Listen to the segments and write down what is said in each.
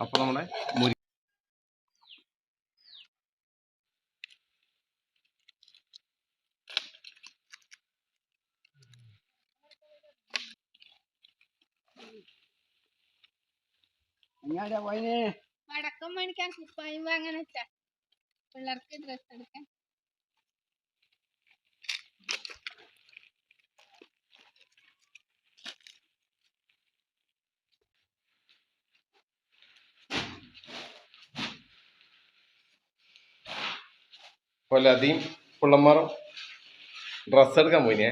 അപ്പൊ നമ്മുടെ മുരി വടക്കം മേടിക്കാൻ കുപ്പായം വാങ്ങാൻ വെച്ചാ. പിള്ളേർക്ക് ഡ്രസ്സ് എടുക്കാൻ. കൊല്ലധികം പുള്ളന്മാറും ഡ്രസ്സ് എടുക്കാൻ പോയിനെ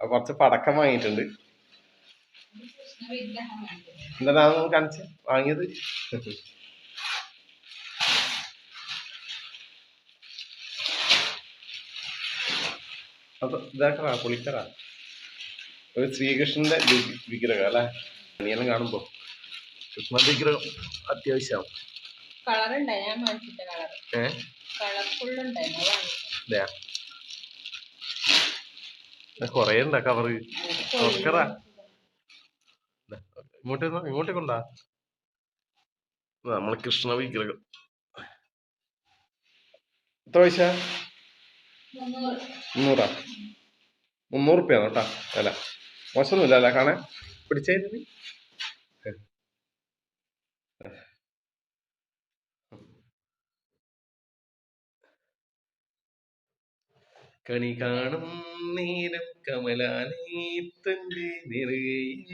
കുറച്ച് പടക്കം വാങ്ങിയിട്ടുണ്ട്. എന്താണ് കാണിച്ച് വാങ്ങിയത്. അത് ഇതാക്കറാ പൊളിക്കറാ? ഒരു ശ്രീകൃഷ്ണന്റെ വിഗ്രഹം അല്ലെ? നീയെല്ലാം കാണുമ്പോ കൃഷ്ണ വിഗ്രഹം അത്യാവശ്യമാണ് കളർ ഉണ്ടായി ഞാൻ കളർ ഏഹ് കൊറേ ഉണ്ടാ കവറ് തുറക്കറാ ദാ, ഇങ്ങോട്ട് ഇങ്ങോട്ട് കൊണ്ടാ. നമ്മൾ കൃഷ്ണ വിഗ്രഹം. എത്ര പൈസ? മുന്നൂറാ. മുന്നൂറ്? റുപ്യാണ് കേട്ടാ? അല്ല. മോശമൊന്നുമില്ല അല്ല? കാണാൻ? പിടിച്ചായിരുന്നു കണി കാണും നീരം കമലാനീത്തന്റെ നിറയിൽ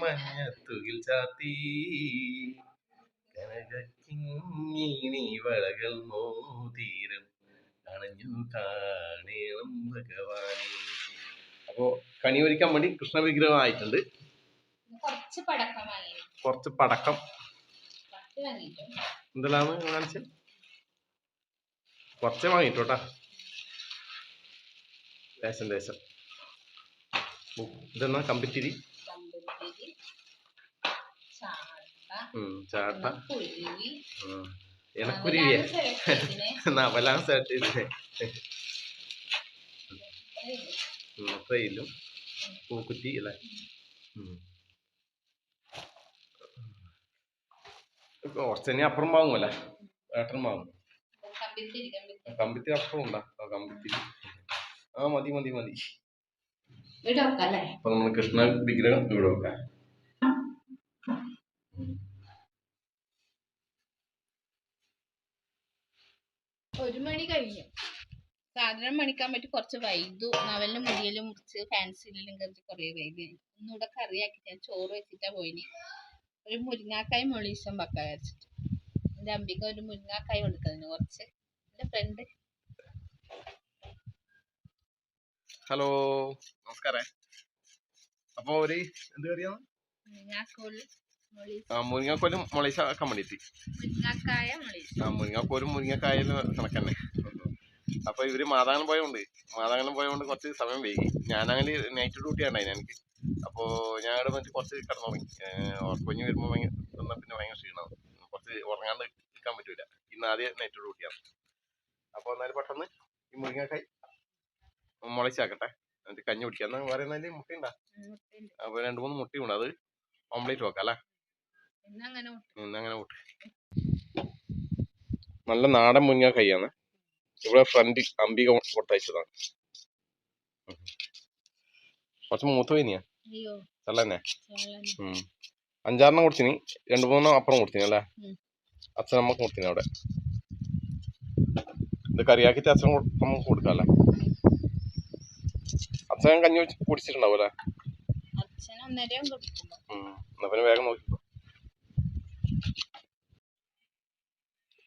മഞ്ഞത്തുകിൽ ചാത്തി കനകിങ്ങിണി വളകൾ മോതീരം അണഞ്ഞു കാണേണം ഭഗവാനെ. അപ്പോ കണി ഒരുക്കാൻ വേണ്ടി കൃഷ്ണ വിഗ്രഹം ആയിട്ടുണ്ട് കുറച്ച് പടക്കം. എന്തെല്ലാന്ന് കാണിച്ച്? കുറച്ചേ വാങ്ങിട്ടോട്ടാ ദേശം ദേശം ഇതെന്നാ? കമ്പിത്തിരി? ചാട്ട. എനക്കുരുവിയെ പൂക്കുറ്റി അല്ലേ ഉം. കുറച്ചന്നെ അപ്പുറം വാങ്ങുമല്ല? ഏട്ടൻ വാങ്ങും. കമ്പിത്തിരി അപ്പുറം ഉണ്ടാ. കമ്പിത്തിരി. ആ മതി മതി മതി. അപ്പൊ നമ്മൾ കൃഷ്ണ വിഗ്രഹം ഇവിടെ വെക്കാം. ഒരു മണി കഴിഞ്ഞു. സാധനം മണിക്കാൻ പറ്റി കുറച്ച് വൈദു നവലിന് മുടിയിലും മുറിച്ച് ഫാൻസിലും കറിച്ച് കുറേ വൈകി ഒന്നുകൂടെ കറിയാക്കി. ഞാൻ ചോറ് വെച്ചിട്ടാ പോയിനി. ഒരു മുരിങ്ങാക്കായി മുളീശം വെക്കാൻ വിചാരിച്ചിട്ട്. എന്റെ അമ്പിക ഒരു മുരിങ്ങാക്കായി കൊടുക്കുന്നതിന് കുറച്ച്. എന്റെ ഫ്രണ്ട് ഹലോ നമസ്കാരേ. അപ്പൊ ഒരു എന്ത് കറിയാണ്? മുരിങ്ങാക്കോൽ മുരിങ്ങാക്കായ മൊളീസ്. ആ മുരിങ്ങക്കോലും മുരിങ്ങക്കായലും കണക്കന്നെ. അപ്പൊ ഇവർ മാതാങ്കനം പോയോണ്ട് മാതാങ്കനം പോയോണ്ട് കുറച്ച് സമയം വൈകി. ഞാനങ്ങനെ നൈറ്റ് ഡ്യൂട്ടി ആണ്ടായി എനിക്ക്. അപ്പോ ഞാൻ ഇവിടെ വന്നിട്ട് കുറച്ച് കിടന്നുറങ്ങി. ഉറക്കൊഞ്ഞ് വരുമ്പോൾ ഭയങ്കര പിന്നെ ഭയങ്കര ക്ഷീണമാണ് കുറച്ച് ഉറങ്ങാണ്ട് നിൽക്കാൻ പറ്റൂല. ഇന്ന് ആദ്യം നൈറ്റ് ഡ്യൂട്ടിയാണ്. അപ്പൊ എന്നാലും പെട്ടെന്ന് ഈ മുരിങ്ങക്കായ് മുളച്ചാക്കട്ടെ. എന്നിട്ട് കഞ്ഞി കുടിക്കാം എന്ന് പറയുന്നതിൽ മുട്ടയുണ്ടാ? അപ്പൊ രണ്ട് മൂന്ന് മുട്ടയുണ്ട്. അത് ഓംലേറ്റ് വെക്കാം അല്ലേ? ഇന്നങ്ങനെ കൂട്ട് നല്ല നാടൻ മുങ്ങ കൈയാണ്. ഇവിടെ ഫ്രണ്ട് അംബിക കൊട്ടയച്ചതാണ്. കുറച്ച് മൂത്ത ചോളൻ ഉം. അഞ്ചാറെണ്ണം കൊടുത്തിനി. രണ്ട് മൂന്നെണ്ണം അപ്പുറം കൊടുത്തിനി അല്ലേ? നമുക്ക് കൊടുത്തിനി അവിടെ. ഇത് കറിയാക്കിയിട്ട് അച്ഛൻ നമുക്ക് കൊടുക്കാം അല്ലേ? അച്ഛൻ കഞ്ഞി കുടിച്ചിട്ടുണ്ടാവും അല്ലേ. എന്നാ പിന്നെ വേഗം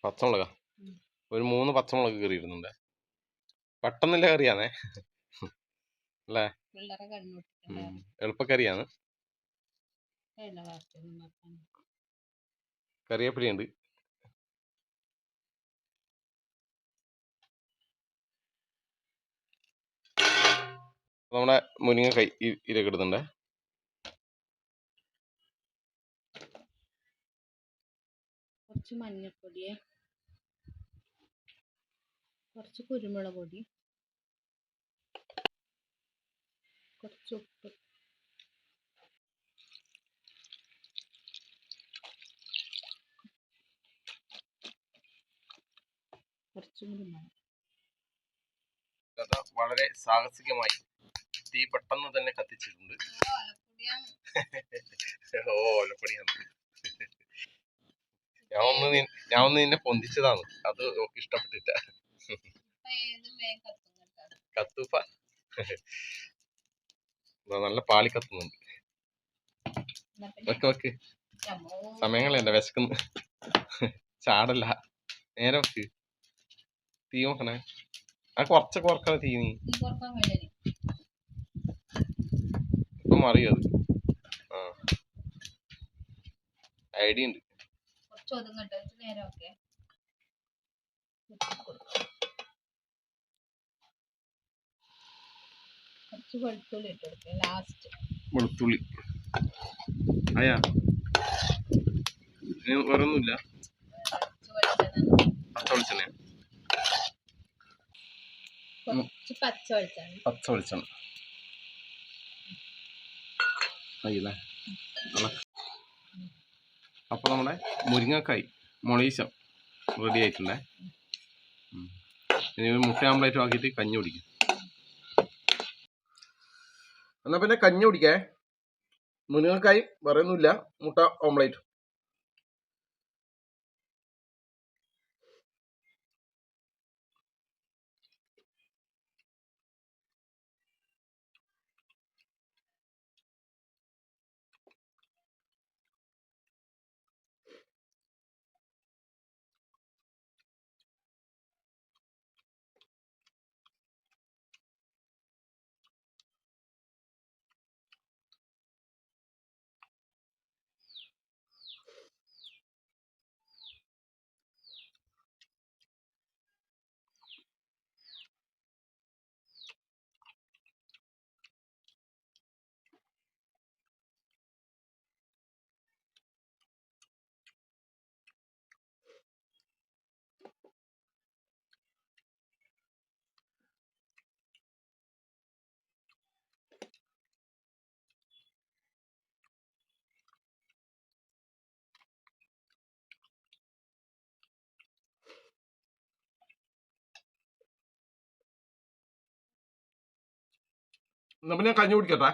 പച്ചമുളകാ. ഒരു മൂന്ന് പച്ചമുളക് കയറിയിടുന്നുണ്ട് പെട്ടെന്നില്ല കറിയാണേ അല്ലേ? എളുപ്പക്കറിയാണ്. എല്ലാ നമ്മുടെ മുരിങ്ങ കൈ ഇരക്ക് ഇടുന്നുണ്ടേ? കുറച്ച് മഞ്ഞൾപ്പൊടിയെ കുറച്ച് കുരുമുളക് പൊടി. കുറച്ച് ഉപ്പ്. കുറച്ചും കൂടി വളരെ സാഹസികമായി തീ പെട്ടെന്ന് തന്നെ കത്തിച്ചിട്ടുണ്ട്. ഓ ഓലപ്പൊടിയാണ് ഞാൻ ഒന്ന് ഞാൻ ഒന്ന് നിന്നെ പൊന്തിച്ചതാണ്. അത് ഇഷ്ടപ്പെട്ടില്ല. കത്തുപ്പ. നല്ല പാളി കത്തുന്നുണ്ട്. വെക്ക് വെക്ക്. സമയങ്ങളല്ല വിശക്കുന്നു. ചാടല്ല. നേരെ വെക്ക്. തീ നോക്കണേ. ആ കുറച്ചൊക്കെ കുറക്കണ തീ നീ. മറിയോ അത് ഐഡിയ ഉണ്ട്. വെളുത്തുള്ളി അയാ. ഇനി വേറൊന്നുമില്ല. പച്ച വെളിച്ചെണ്ണ പച്ച വെളിച്ചെണ്ണ. പച്ച വെളിച്ചെണ്ണ. അയ്യല്ലേ അപ്പൊ നമ്മുടെ മുരിങ്ങക്കായി മുളീശം റെഡി ആയിട്ടുണ്ടേ. ഇനി മുട്ട ആംപ്ലേറ്റും ആക്കിയിട്ട് കഞ്ഞി കുടിക്കും. എന്നാ പിന്നെ കഞ്ഞി കുടിക്കേ. മുരിങ്ങക്കായി പറയുന്നില്ല മുട്ട ഓംപ്ലേറ്റ് എന്നാ ഞാൻ കഞ്ഞി കുടിക്കട്ടെ.